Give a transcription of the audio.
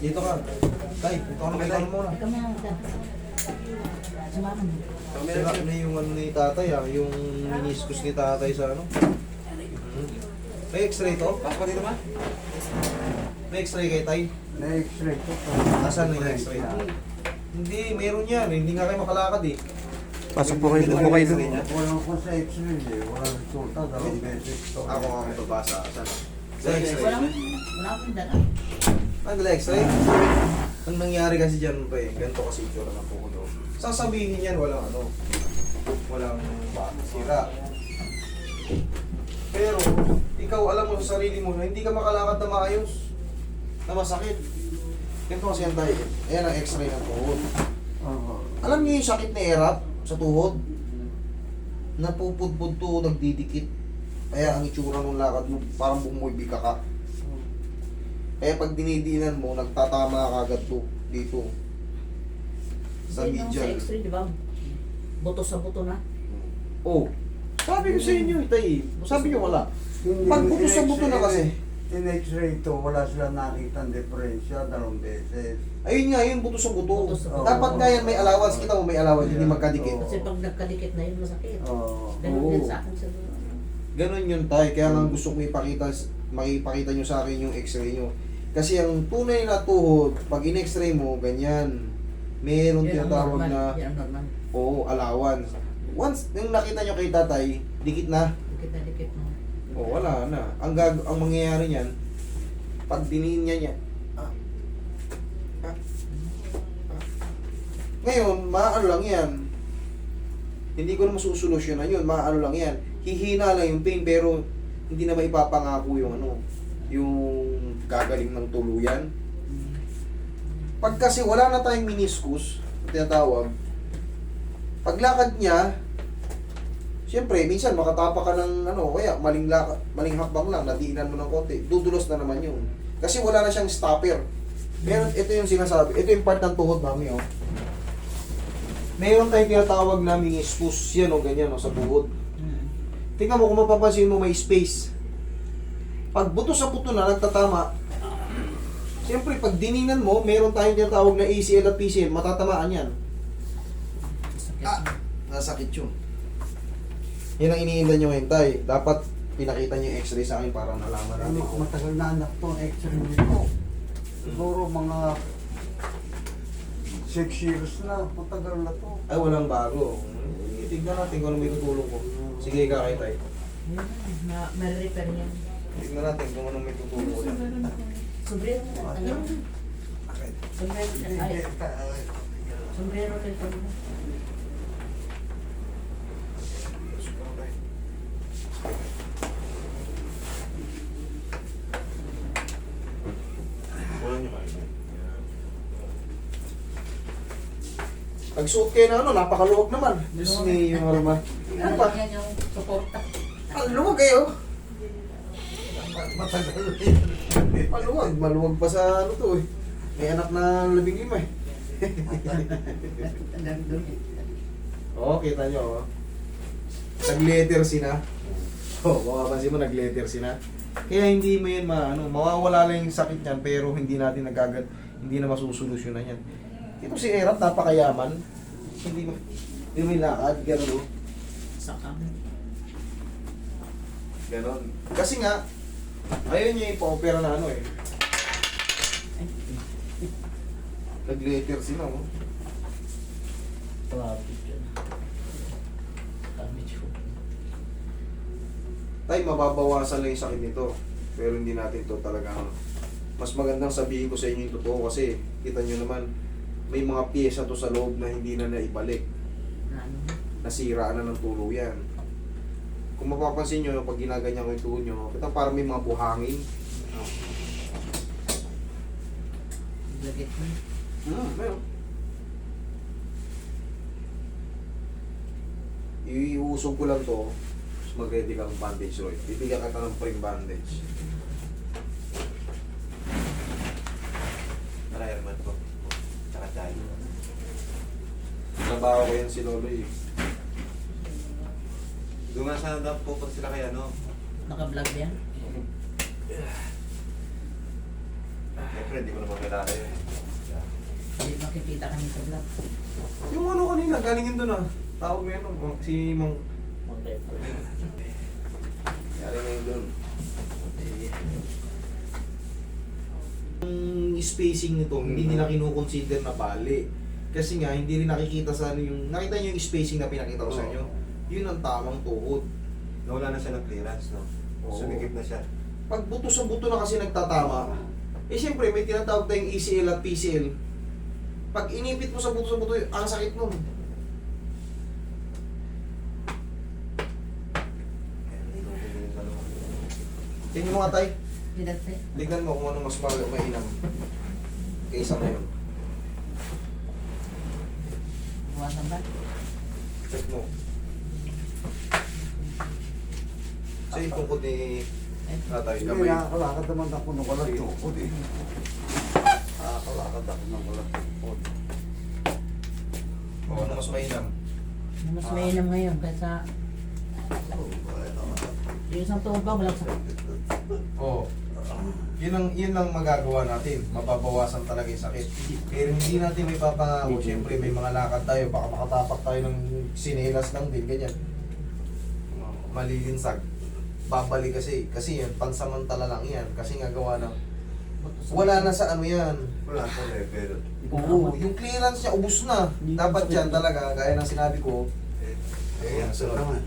Dito ka. Tay, ito ka na may muna. Ikaw na, Sumama mo. Sira na yung ano ni tatay ah, yung meniscus ni tatay sa ano. Mhm. May x-ray to? Pasok dito ba? May x-ray kay tay? Na-x-ray ko to. Asan na yung x-ray? Hindi, meron yan. Hindi nga kayo makalakad eh. Pasok po kayo, doon po kayo doon. Wala ko sa x-ray eh. Wala resulta. Dalawang beses to. Ako ang babasa. Asan? Sa x-ray. Wala wala akong dala. Ang dala x-ray? Ang nangyari kasi dyan pa eh, ganito kasi itsura ng daw. Sasabihin yan, walang ano, walang ba, sira. Pero, ikaw alam mo sa sarili mo na hindi ka makalakad na maayos, na masakit. Ganito kasi yan tayo. Ayan ang x-ray ng tuhod. Alam niyo yung sakit na erap sa tuhod? Napupudpud to, nagdidikit. Kaya ang itsura ng lakad mo, parang bumibika ka. Kaya pag dinidinan mo, nagtatama ka agad to, dito. Sa yung Sa x-ray, di ba? Buto sa buto na. Oh, sabi ko sa inyo, tay. Sabi niyo wala. Hindi, Pag buto sa buto na kasi. In-x-ray to, wala sila nakita ang diferensya dalawang beses. Ayun nga, yun, buto sa buto. Buto sa buto. Dapat nga yan may allowance. Kita mo may allowance, hindi magkadikit. Kasi pag nagkadikit na yun, masakit. Oo. Ganun din sa akin sa Ganon yun tay, kaya nga gusto ko ipakita, makipakita nyo sa akin yung x-ray nyo. Kasi ang tunay na tuhod, pag in-x-ray mo, ganyan. Meron Yan tinatawag na, Yan ang oo, allowance. Once, yung nakita nyo kay tatay, dikit na. Dikit na dikit mo. O, wala na. Ang, gag ang mangyayari niyan, pag diniin niya niya, ah, ah, ah. Ngayon, maaano lang yan. Hindi ko na masusolusyonan yun, maaano lang yan. Hihina lang yung pain, pero hindi na maipapangako yung ano, yung gagaling ng tuluyan. Pag kasi wala na tayong meniscus, tinatawag, paglakad niya, Siyempre, minsan makatapa ka ng ano, kaya maling, laka, maling hakbang lang, nadiinan mo ng konti, dudulos na naman yun. Kasi wala na siyang stopper. Meron, ito yung sinasabi, ito yung part ng tuhod, mami, oh. Meron tayong tinatawag na meniscus, yan o, ganyan, o, sa tuhod. Tingnan mo, kung mapapansin mo, may space. Pag buto sa buto na, nagtatama, Siyempre, pag diningan mo, meron tayong tinatawag na ACL at PCL, matatamaan yan. Ah, nasakit yun. Yan ang iniinda nyo ngayon, tay. Dapat pinakita nyo yung x-ray sa akin para nalaman natin. Ano, kung- matagal na anak to, x-ray nito. Siguro mga 6 years na, matagal na to. Ay, walang bago. Tignan natin kung ano may tutulong ko. Sige, kakay tay. Yun, ma- may Tignan natin kung ano may yan. Sombrero na. Ano? Okay. Sombrero na. Ay, sombrero pa mo. Pagsuot kayo na ano, napakaluwag naman. Diyos ni yung harma. Ano ba? Yan yung suporta. Ang luwag kayo. Matagal na yun. Maluwag. Maluwag pa sa ano to eh. May anak na labing lima eh. Oo, kita nyo oh. Nag-letter sina. Oo, oh, mapapansin mo nag-letter sina. Kaya hindi mo yan maano, mawawala lang yung sakit niyan pero hindi natin nagagad, hindi na masusolusyonan yan. Ito si Erap, napakayaman. Hindi mo, hindi mo lakad, gano'n oh. Saka. Ganon. Kasi nga, ayaw niya ipa-opera na ano eh. Nag-letter sila oh. Tawagin yun. Kami Tay, mababawasan lang yung sakit nito. Pero hindi natin to talaga ano. Mas magandang sabihin ko sa inyo yung totoo kasi kita nyo naman may mga piyesa to sa loob na hindi na naibalik. Na ano? Nasira na ng tuluyan. Kung mapapansin nyo, pag ginaganyan ko yung tuhod nyo, kita parang may mga buhangin. Lagit mo. Hmm, meron. Iuusog ko lang to, tapos mag-ready ka ng bandage, Roy. Bibigyan ka ng spring bandage. Nakairman ko. Tsaka tayo. Trabaho ko yan si Lolo eh. Doon nga sana daw pupunta sila kay ano. Naka-vlog yan? Siyempre, hindi ko naman kilala yun. Hindi makikita kami sa vlog. Yung ano kanina, galingin doon ah. Tawag mo yan, oh, si Mang... Galing na yun doon. Yung spacing nito, hindi nila kinukonsider na bali. Kasi nga, hindi rin nakikita sa ano yung... Nakita niyo yung spacing na pinakita ko sa inyo? Yun ang tamang tuhod. Nawala na siya ng clearance, no? Oo. Sumikip na siya. Pag buto sa buto na kasi nagtatama, eh siyempre may tinatawag tayong ECL at PCL. Pag inipit mo sa buto sa buto, ang sakit nun. Tingnan mo nga tay, tignan mo kung ano mas mag mainam kaysa ngayon. Buwasan ba? Check mo. Sa yung tungkod ni tatay, Hindi, gamay. nakakalakad naman ako ng walang Sige. tukod eh. Nakakalakad ako ng walang tukod. O ano mas mainam? mas mainam ngayon kaysa yung isang tuhod ba walang sakit. Oo. Yun ang yun lang magagawa natin. Mababawasan talaga yung sakit. Pero hindi natin may papangako. Siyempre may mga lakad tayo. Baka makatapak tayo ng sinelas lang din. Ganyan. Malilinsag. Babalik kasi. Kasi yan, pansamantala lang yan. Kasi nga gawa ng... Wala na sa ano yan. Wala sa level. Oo, yung clearance niya, ubus na. Dapat yan talaga, gaya ng sinabi ko, Eh, Ayan, so naman.